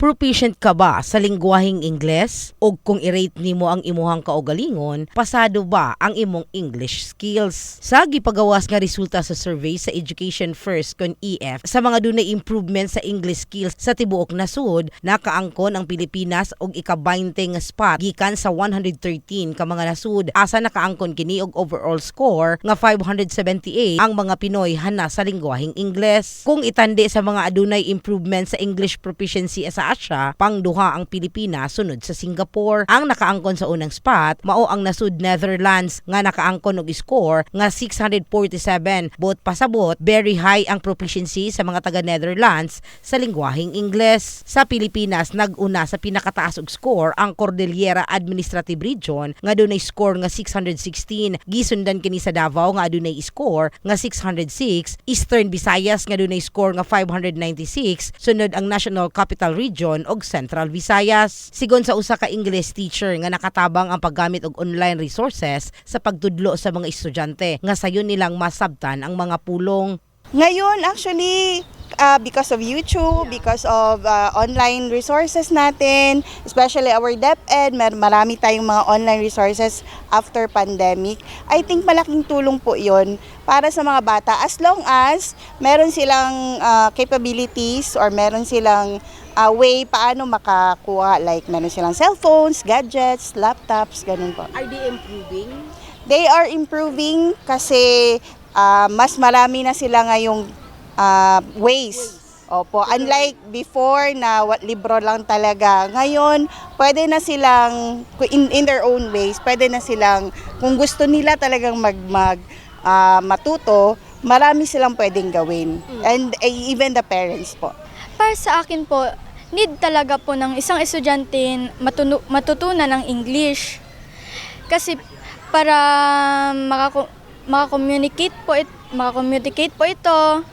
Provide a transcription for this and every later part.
Proficient ka ba sa lingwaheng Ingles? O kung i-rate nimo ang imuhang kaugalingon, pasado ba ang imong English skills? Sa gipagawas nga resulta sa survey sa Education First kon EF sa mga dunay improvement sa English skills sa tibuok nasud, nakaangkon ang Pilipinas og ika-20 nga spot gikan sa 113 ka mga nasud asa nakaangkon kini og overall score nga 578 ang mga Pinoy hana sa lingwaheng Ingles. Kung itandi sa mga adunay improvement sa English proficiency sa Asia, pangduha ang Pilipinas sunod sa Singapore. Ang nakaangkon sa unang spot mao ang nasud Netherlands nga nakaangkon og score nga 647. Bot pasabot, very high ang proficiency sa mga taga Netherlands sa lingwaheng Ingles. Sa Pilipinas naguna sa pinakataas og score ang Cordillera Administrative Region nga dunay score nga 616. Gisundan kini sa Davao nga adunay score nga 606, Eastern Visayas nga dunay score nga 596, sunod ang National Capital Region og Central Visayas. Sigon sa usa ka English teacher nga nakatabang ang paggamit og online resources sa pagtudlo sa mga estudyante nga sayon nilang masabtan ang mga pulong Ngayon, actually, uh, because of YouTube, because of uh, online resources natin, especially our DepEd, mer marami tayong mga online resources after pandemic. I think malaking tulong po yon para sa mga bata as long as meron silang uh, capabilities or meron silang uh, way paano makakuha like meron silang cellphones, gadgets, laptops, ganun po. Are they improving? They are improving kasi ah, mas marami na sila ngayong ah, ways. Opo, unlike before na wat libro lang talaga. Ngayon, pwede na silang in, in their own ways, pwede na silang kung gusto nila talagang mag mag ah, matuto, marami silang pwedeng gawin. And eh, even the parents po. Para sa akin po, need talaga po ng isang estudyante matunu- matutunan ng English. Kasi para makako- makakommunicate po it, makakommunicate po ito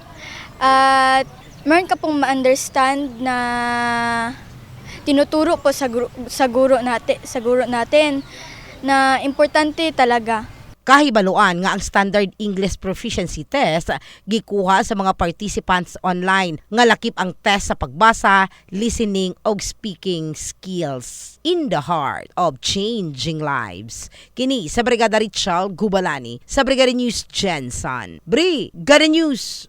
at meron ka pong ma-understand na tinuturo po sa guro, sa guro natin sa guro natin na importante talaga. Kahibaluan nga ang Standard English Proficiency Test gikuha sa mga participants online nga lakip ang test sa pagbasa, listening ug speaking skills in the heart of changing lives. Kini sa Brigada Richard Gubalani sa Brigada News Jensen. Brigada News